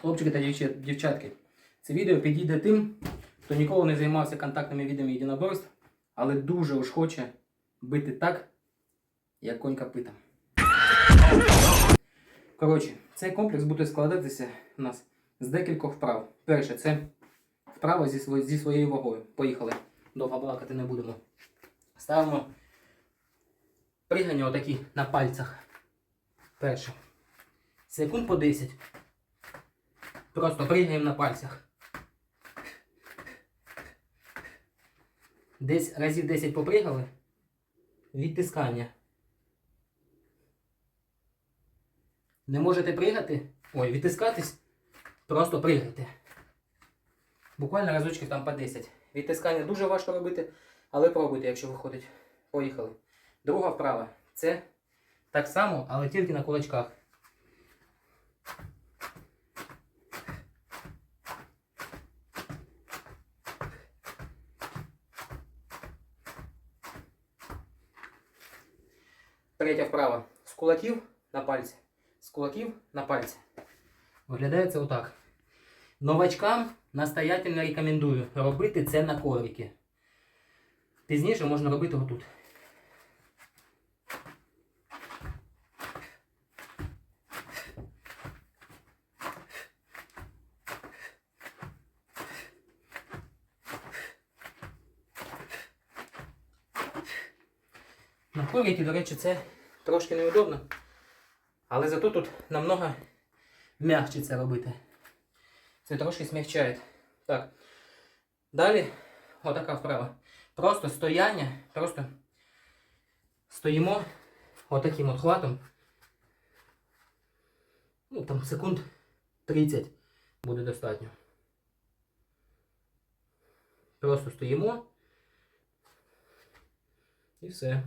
Хлопчики та дівчатки, це відео підійде тим, хто ніколи не займався контактними видами єдиноборств, але дуже уж хоче бити так, як конь копитом. Коротше, цей комплекс буде складатися у нас з декількох вправ. Перше, це вправа зі, зі своєю вагою. Поїхали. Довго балакати не будемо. Ставимо пригання отакі на пальцях. Перше. Секунд по 10. Просто пригаємо на пальцях. Десь разів 10 попригали. Відтискання. Не можете пригати? Ой, відтискатись? Просто пригайте. Буквально разочків там по 10. Відтискання дуже важко робити, але пробуйте, якщо виходить. Поїхали. Друга вправа. Це так само, але тільки на кулачках. Третя вправа. З кулаків на пальці. З кулаків на пальці. Виглядає це отак. Новачкам настоятельно рекомендую робити це на коврики. Пізніше можна робити отут. На коврики, до речі, це трошки неудобно. Але зато тут намного м'якше це робити. Це трошки смягчає. Так. Далі отака вправа. Просто стояння, просто стоїмо отаким от хватом. Ну, там секунд 30 буде достатньо. Просто стоїмо. І все.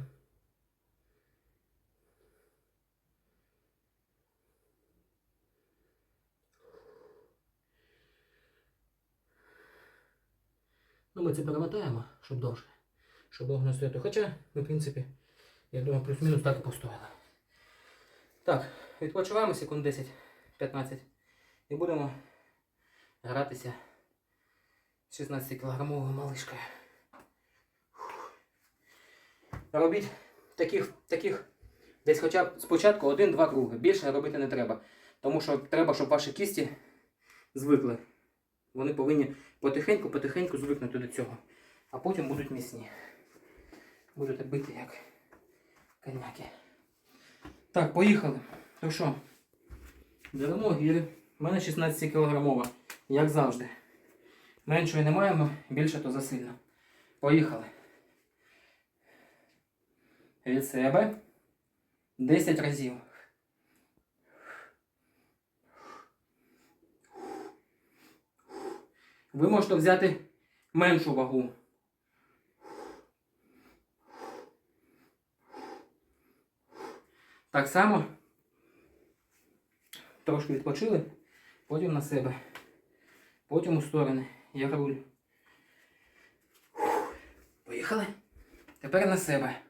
Ну, ми це перемотаємо, щоб довше. Щоб довго не стояти. Хоча, ми, в принципі, я думаю, плюс-мінус так і постояли. Так, відпочиваємо секунд 10-15 і будемо гратися з 16 кілограмовою малишкою. Робіть таких, таких десь хоча б спочатку один-два круги. Більше робити не треба. Тому що треба, щоб ваші кісті звикли. Вони повинні потихеньку-потихеньку звикнути до цього. А потім будуть міцні. Будете бити як коняки. Так, поїхали. То що? Беремо гірі. У мене 16 кілограмова, як завжди. Меншої не маємо, більше то засильно. Поїхали. Від себе 10 разів. Ви можете взяти меншу вагу. Так само трошки відпочили, потім на себе, потім у сторони, як руль. Поїхали. Тепер на себе.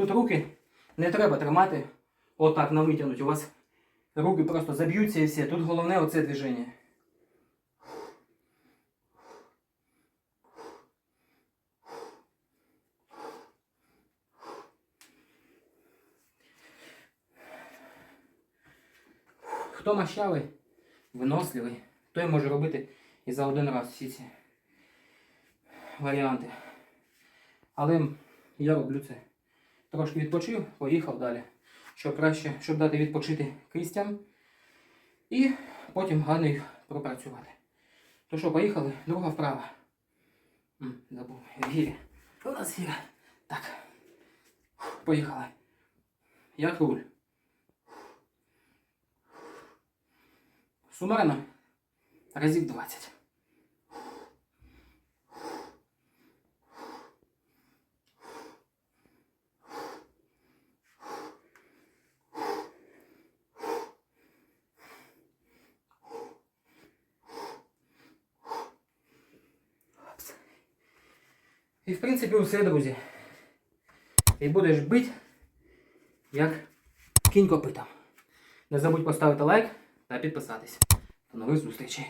Тут руки не треба тримати отак на витягнуть. У вас руки просто заб'ються і все. Тут головне оце движення. Хто мащавий, виносливий, той може робити і за один раз всі ці варіанти. Але я роблю це. Трошки відпочив, поїхав далі. Щоб краще, щоб дати відпочити кистям. І потім гарно їх пропрацювати. То що, поїхали? Друга вправа. М, Забув. Гіря. У нас гіря. Так. Поїхали. Як руль. Сумарно разів 20. І в принципі все, друзі. І будеш бить, як кінь копитом. Не забудь поставити лайк та підписатись. До нових зустрічей.